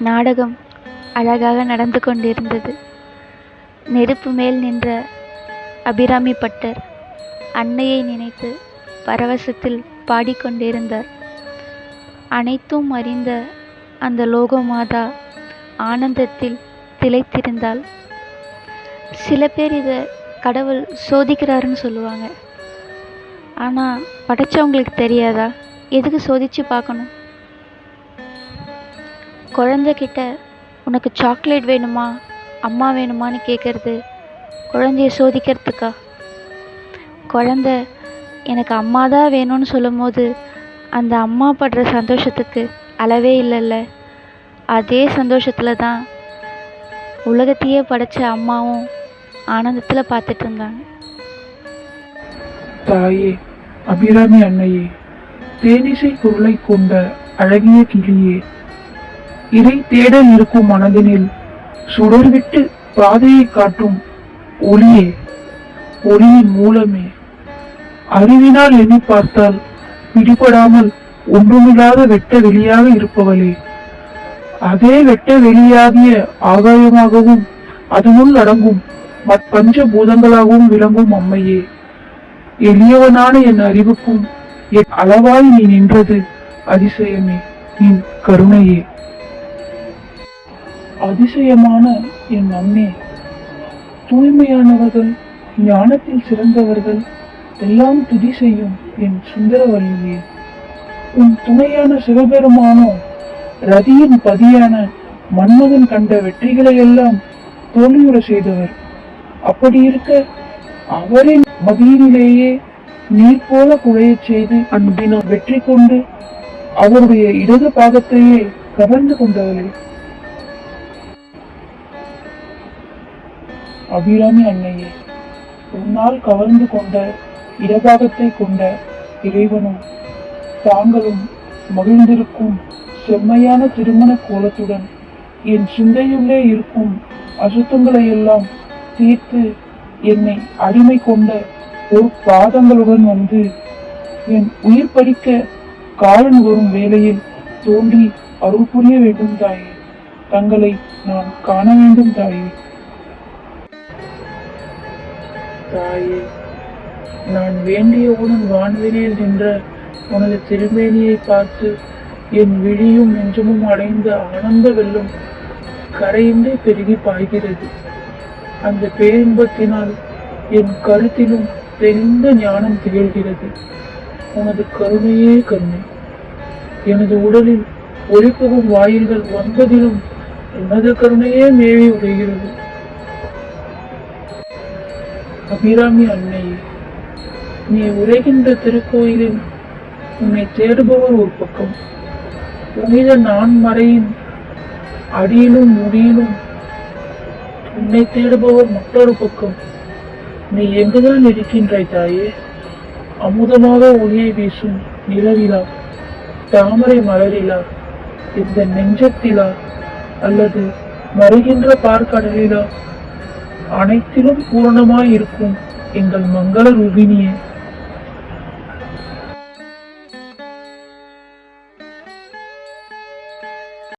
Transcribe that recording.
நாடகம் அழகாக நடந்து கொண்டிருந்தது. நெருப்பு மேல் நின்ற அபிராமி பட்டர் அன்னையை நினைத்து பரவசத்தில் பாடிக்கொண்டிருந்தார். அனைத்தும் அறிந்த அந்த லோகமாதா ஆனந்தத்தில் திளைத்திருந்தாள். சில பேர் இதை கடவுள் சோதிக்கிறாருன்னு சொல்லுவாங்க. ஆனால் படைச்சவங்களுக்கு தெரியாதா? எதுக்கு சோதிச்சு பார்க்கணும்? குழந்தைகிட்ட உனக்கு சாக்லேட் வேணுமா? அம்மா வேணுமான்னு கேட்குறது குழந்தைய சோதிக்கிறதுக்கா? குழந்த எனக்கு அம்மா தான் வேணும்னு சொல்லும்போது அந்த அம்மா படுற சந்தோஷத்துக்கு அளவே இல்லைல்ல. அதே சந்தோஷத்தில் தான் உலகத்தையே படைச்ச அம்மாவும் ஆனந்தத்தில் பார்த்துட்டு இருந்தாங்க. தாயே அபிராமி அன்னையே தேனிசை பொருளை கொண்ட அழகிய கிளியே இதை தேடல் இருக்கும் மனதினில் சுடர்விட்டு பாதையை காட்டும் ஒளியே ஒளியின் மூலமே. அறிவினால் எண்ணி பார்த்தால் பிடிபடாமல் ஒன்றுமில்லாத வெட்ட வெளியாக இருப்பவளே. அதே வெட்ட வெளியாகிய ஆகாயமாகவும் அதனுள் அடங்கும் மற்பஞ்ச பூதங்களாகவும் விளங்கும் அம்மையே. எளியவனான என் அறிவுக்கும் என் அளவாய் நீ நின்றது அதிசயமே. நீ கருணையே. அதிசயமான என் அம்மே தூய்மையானவர்கள் ஞானத்தில் சிறந்தவர்கள் எல்லாம் துதி செய்யும் என் சுந்தரவல்லியே உன் துணையான சிவபெருமானோ ரதியின் பதியான மன்மதன் கண்ட வெற்றிகளை எல்லாம் தோல்வியுற செய்தவர். அப்படி இருக்க அவரின் மதியிலேயே நீர் போல குழையச் செய்து அன்பினம் வெற்றி கொண்டு அவருடைய இடது பாகத்தையே கவர்ந்து கொண்டவளே. அபிராமி அன்னையே உன்னால் கவர்ந்து கொண்ட இடபாகத்தை கொண்ட இறைவனும் தாங்களும் மகிழ்ந்திருக்கும் செம்மையான திருமண கோலத்துடன் என் சிந்தையுள்ளே இருக்கும் அசுத்தங்களை எல்லாம் தீர்த்து என்னை அடிமை கொண்ட ஒரு பாதங்களுடன் வந்து என் உயிர் படிக்க காலன் வரும் வேளையில் தோன்றி அருள் புரிய வேண்டும் தாயே. தங்களை நான் காண வேண்டும் தாயே. தாயே நான் வேண்டியவுடன் வான்வெளியில் நின்ற உனது திருமேனியை பார்த்து என் விழியும் நெஞ்சமும் அடைந்த ஆனந்த வெள்ளம் கரையின்றி பெருகி பாய்கிறது. அந்த பேரின்பத்தினால் என் கருத்திலும் தெளிந்த ஞானம் திகழ்கிறது. உனது கருணையே கருணை. எனது உடலில் ஒளிபுகும் வாயில்கள் வந்ததிலும் எனது கருணையே மேவி உடைகிறது. அபிராமி அன்னையே நீ உரைகின்ற திருக்கோயிலில் உன்னை தேடுபவர் ஒரு பக்கம். புனித நான்மறையின் அடியிலும் முடியிலும் உன்னை தேடுபவர் மற்றொரு பக்கம். நீ எங்குதான் இருக்கின்றாய் தாயே? அமுதமாக ஒளியை வீசும் நிலவிலா தாமரை மலரிலா இந்த நெஞ்சத்திலா அல்லது மறுகின்ற பார்க்கடலிலா? அனைத்திலும் பூரணமாய் இருக்கும் எங்கள் மங்கள ரூபினியே